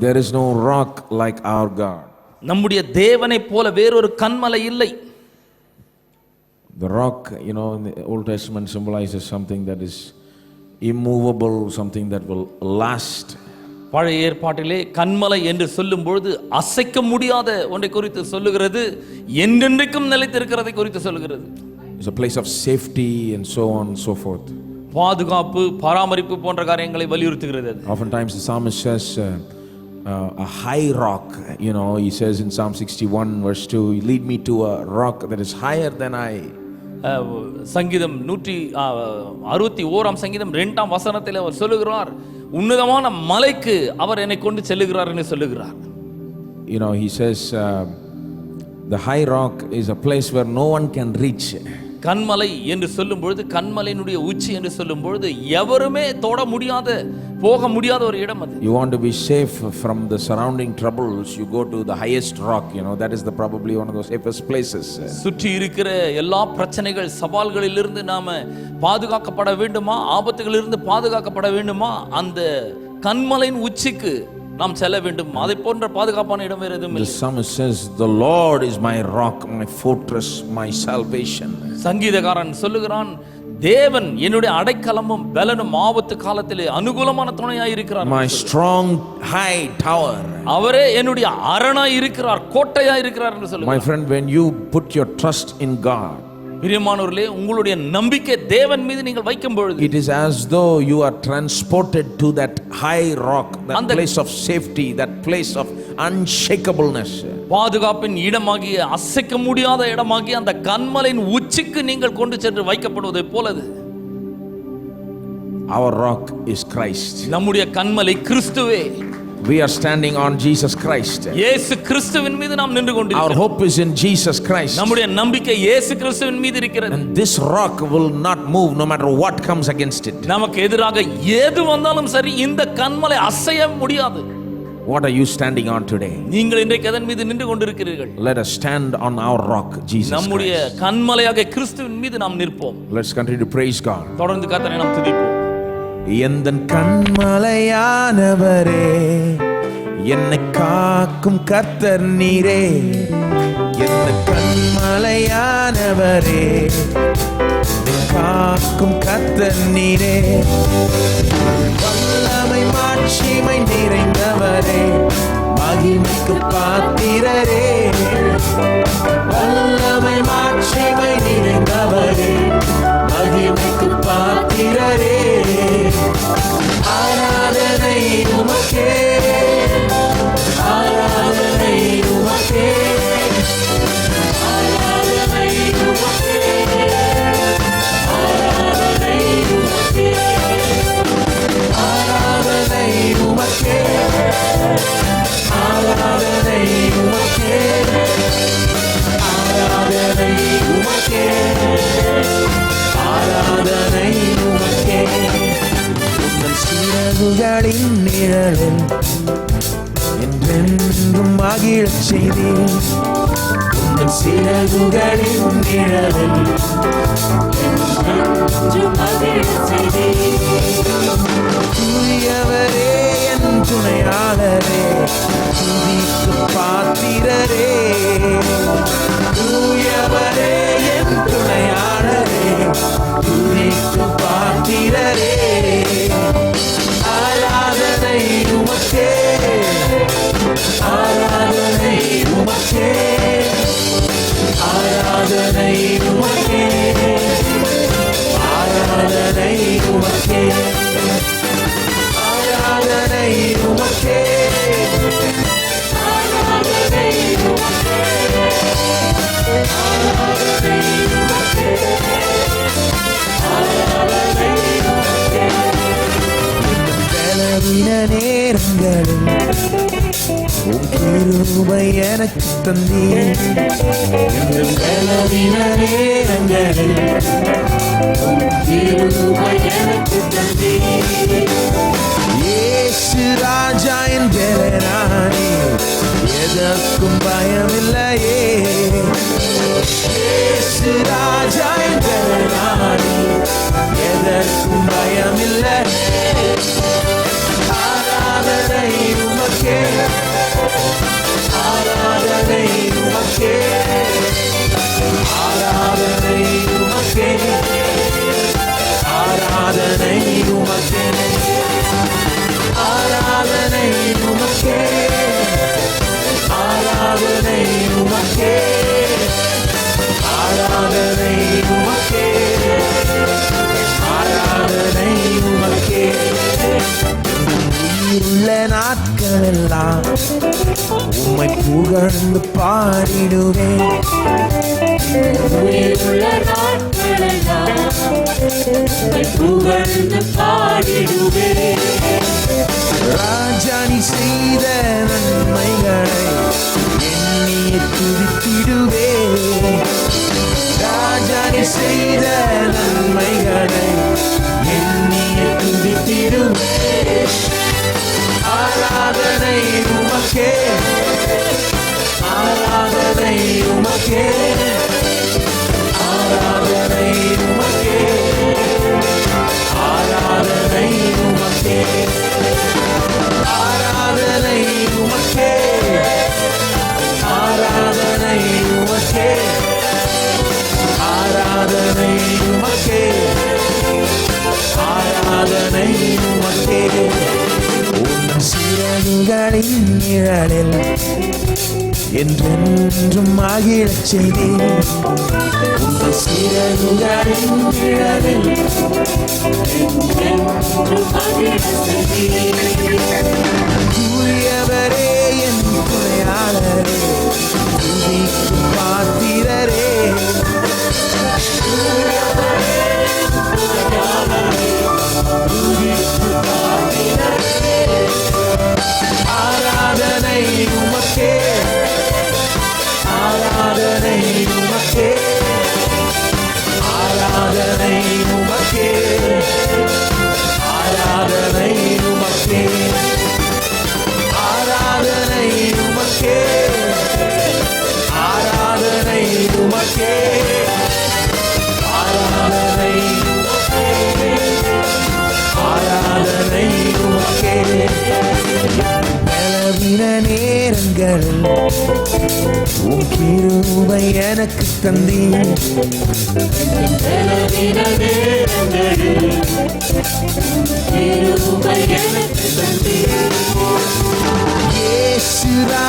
There is no rock like our God நம்முடைய தேவனை போல வேறொரு கண்மலை இல்லை. The rock you know Old Testament symbolises something that is immovable something that will last பழைய ஏற்பாட்டிலே கண்மலை என்று சொல்லும் பொழுது அசைக்க முடியாத ஒன்றை குறித்து சொல்லுகிறது என்றென்றைக்கும் நிலைத்திருக்கிறதை குறித்து சொல்லுகிறது. It's a place of safety and so on so forth பாதுகாப்பு பராமரிப்பு போன்ற காரியங்களை வலியுறுத்துகிறது often times Psalms uh, uh, a high rock, you know, he says in Psalm 61, verse 2, lead me to a rock that is higher than I. சங்கீதம் நூற்றி அறுபத்தி ஓராம் சங்கீதம் ரெண்டாம் வசனத்தில் அவர் சொல்லுகிறார் உன்னதமான மலைக்கு அவர் என்னை கொண்டு செல்லுகிறார் என்று சொல்லுகிறார் You know, he says, uh, the high rock is a place where no one can reach. கண்மலை என்று சொல்லும் பொழுது கண்மலையினுடைய உச்சி என்று சொல்லும் பொழுது எவருமே தொட முடியாத போக முடியாத ஒரு இடம் அது. You want to be safe from the surrounding troubles you go to the highest rock you know that is the probably one of the safest places சுற்றி இருக்கிற எல்லா பிரச்சனைகள் சவால்களிலிருந்து நாம பாதுகாக்கப்பட வேண்டுமா? ஆபத்துகளிலிருந்து பாதுகாக்கப்பட வேண்டுமா? அந்த கண்மலையின் உச்சிக்கு நாம் செல்ல வேண்டும் அதை போன்ற பாதுகாப்பான இடம் வேறு எதுவும் The இல்லை psalmist says, The Lord is my rock, my fortress, my salvation. சங்கீதக்காரன் சொல்லுகிறான் தேவன் என்னுடைய அடைக்கலமும் பலனும் ஆபத்து காலத்திலே அனுகூலமான துணையாய் இருக்கிறார் My strong high tower. அவரே என்னுடைய அரணாய் இருக்கிறார் கோட்டையாய் இருக்கிறார் என்று சொல்லுகிறார் My friend, when you put your trust in God, பிரியமானவர்களே உங்களுடைய நம்பிக்கை தேவன் மீது நீங்கள் வைக்கும் பொழுது it is as though you are transported to that high rock, that place of safety, that place of unshakableness. பாதுகாப்பின் இடமாகிய அசைக்க முடியாத இடமாகிய அந்த கண்மலையின் உச்சிக்கு நீங்கள் கொண்டு சென்று வைக்கப்படுவதை போலது Our rock is Christ. நம்முடைய கண்மலை கிறிஸ்துவே We are standing on Jesus Christ. இயேசு கிறிஸ்துவின் மீது நாம் நின்று Our கொண்டிருக்கிறோம் hope is in Jesus Christ. நம்முடைய நம்பிக்கை இயேசு கிறிஸ்துவின் மீது இருக்கிறது And this rock will not move no matter what comes against it. நமக்கு எதிராக ஏது வந்தாலும் சரி இந்த கண்மலை அசைய முடியாது What are you standing on today? நீங்கள் இன்றைக்கு எதன் மீது நின்று கொண்டிருக்கிறீர்கள் Let us stand on our rock, Jesus நம்முடைய. கண்மலையாக கிறிஸ்துவின் மீது நாம் நிற்போம் Let's continue to praise God. தொடர்ந்து கத்தனை நாம் துதிப்போம் எந்த கண்மலையானவரே என்னை காக்கும் கத்தர் நீரே. எந்த கண்மலையானவரே காக்கும் கத்தர் நீரே. வல்லமை மாட்சிமை நிறைந்தவரே மகிமைக்கு பாத்திரரே. வல்லமை மகிழச் உங்கள் சிறகுகளின் நிழலில் தூயவரே என் துணையாளரே துதிக்கு பாத்திரரே. கிருபை எனக்கு தந்தீர். பலவீன நேரங்களில் கிருபை எனக்கு தந்தீர். இயேசு ராஜா என் பெலனானே எதற்கும் பயமில்லையே. இயேசு ராஜா என் பெலனானே எதற்கும் பயமில்லை. உமக்கே. ஆராதனை உமக்கே. உள்ள நாட்கள் எல்லாம் உம்மை புகழ்ந்து பாடிடுவேன். உள்ள செய்த நன்மைகளை எண்ணிய துதித்திடுவேன் ராஜா நீ செய்த நன்மைகளை எண்ணிய துதித்திடுவே ஆராதனை உமக்கே. ஆராதனை உமக்கே. ஆராதனை உமக்கே. உன் சிறகுகளின் நிழலில் என்றென்றும் மகிழ செய்தி உன் சிறகுகளின் நிழலில் என்றென்றும் மகிழ செய்தி பாத்திரரே. உன் கிருபை எனக்கு தந்தி கிருபை எனக்கு தந்தி. ஏசுரா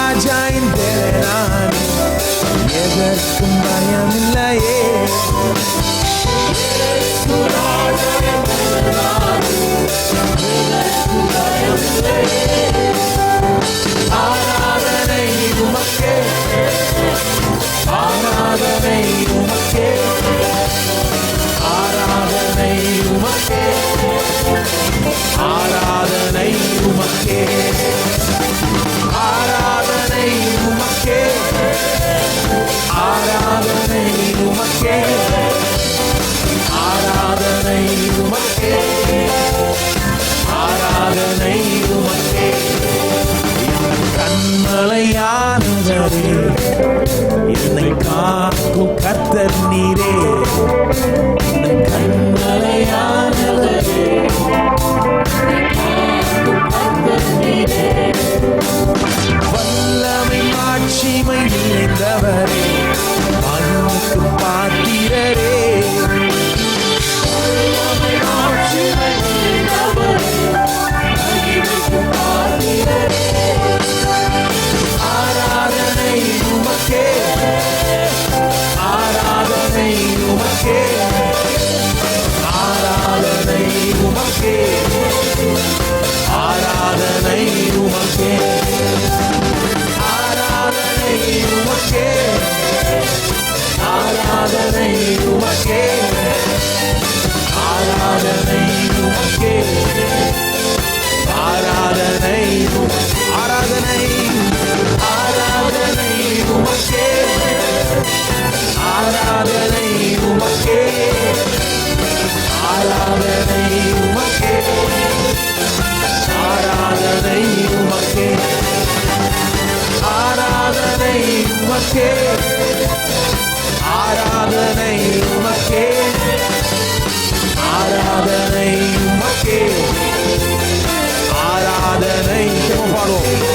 உமக்கே ஆராதனை உமக்கே ஆராதனை உம- ஆராதனை ஆராதனை உமக்கே ஆராதனை உமக்கே ஆராதனை உமக்கே ஆராதனை உமக்கே. ஆராதனை உமக்கே. Pablo.